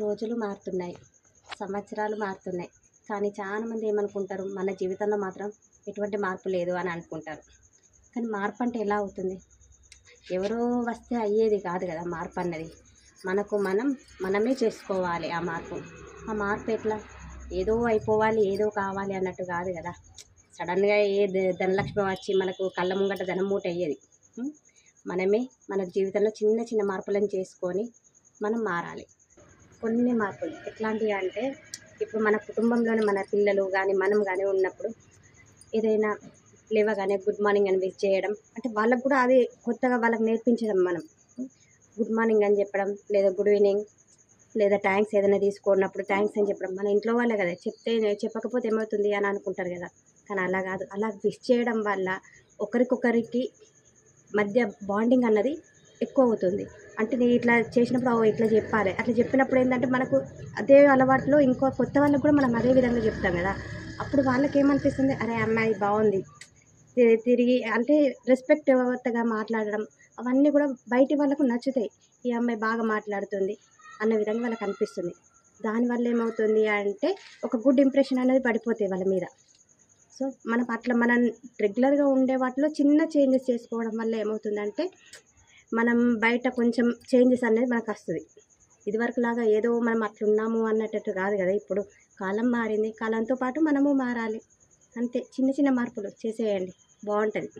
రోజులు మారుతున్నాయి. సంవత్సరాలు మారుతున్నాయి. కానీ చాలామంది ఏమనుకుంటారు? మన జీవితంలో మాత్రం ఎటువంటి మార్పు లేదు అని అనుకుంటారు. కానీ మార్పు అంటే ఎలా అవుతుంది? ఎవరో వస్తే అయ్యేది కాదు కదా మార్పు అన్నది. మనకు మనం మనమే చేసుకోవాలి ఆ మార్పు. ఆ మార్పు ఎట్లా? ఏదో అయిపోవాలి ఏదో కావాలి అన్నట్టు కాదు కదా. సడన్గా ఏ ధనలక్ష్మి వచ్చి మనకు కళ్ళ ముంగట ధనం మూట అయ్యేది. మనమే మన జీవితంలో చిన్న చిన్న మార్పులను చేసుకొని మనం మారాలి. కొన్ని మార్పులు. ఎట్లాంటివి అంటే ఇప్పుడు మన కుటుంబంలోనే మన పిల్లలు కానీ మనం కానీ ఉన్నప్పుడు ఏదైనా లేవగానే గుడ్ మార్నింగ్ అని విజ్ చేయడం అంటే వాళ్ళకు కూడా అది కొత్తగా వాళ్ళకి నేర్పించడం మనం. గుడ్ మార్నింగ్ అని చెప్పడం లేదా గుడ్ ఈవినింగ్ లేదా థ్యాంక్స్ ఏదైనా తీసుకున్నప్పుడు థ్యాంక్స్ అని చెప్పడం మన ఇంట్లో వాళ్ళే కదా చెప్తే చెప్పకపోతే ఏమవుతుంది అని అనుకుంటారు కదా. కానీ అలా కాదు. అలా విష్ చేయడం వల్ల ఒకరికొకరికి మధ్య బాండింగ్ అన్నది ఎక్కువ అవుతుంది. అంటే నేను ఇట్లా చేసినప్పుడు ఓ ఇట్లా చెప్పాలి. అట్లా చెప్పినప్పుడు ఏంటంటే మనకు అదే అలవాట్లో ఇంకో కొత్త వాళ్ళకి కూడా మనం అదే విధంగా చెప్తాం కదా. అప్పుడు వాళ్ళకి ఏమనిపిస్తుంది? అరే అమ్మాయి బాగుంది. తి- తిరిగి అంటే రెస్పెక్ట్ రెస్పెక్ట్గా మాట్లాడడం అవన్నీ కూడా బయటి వాళ్ళకు నచ్చుతాయి. ఈ అమ్మాయి బాగా మాట్లాడుతుంది అన్న విధంగా వాళ్ళకి అనిపిస్తుంది. దానివల్ల ఏమవుతుంది అంటే ఒక గుడ్ ఇంప్రెషన్ అనేది పడిపోతాయి వాళ్ళ మీద. సో మనం అట్లా మనం రెగ్యులర్గా ఉండే వాటిలో చిన్న చేంజెస్ చేసుకోవడం వల్ల ఏమవుతుందంటే మనం బయట కొంచెం చేంజెస్ అనేది మనకు వస్తుంది ఇదివరకు లాగా ఏదో మనం అట్లున్నాము అన్నట్టు కాదు కదా ఇప్పుడు. కాలం మారింది కాలంతో పాటు మనము మారాలి. అంతే చిన్న చిన్న మార్పులు చేసేయండి. బాగుంటుంది.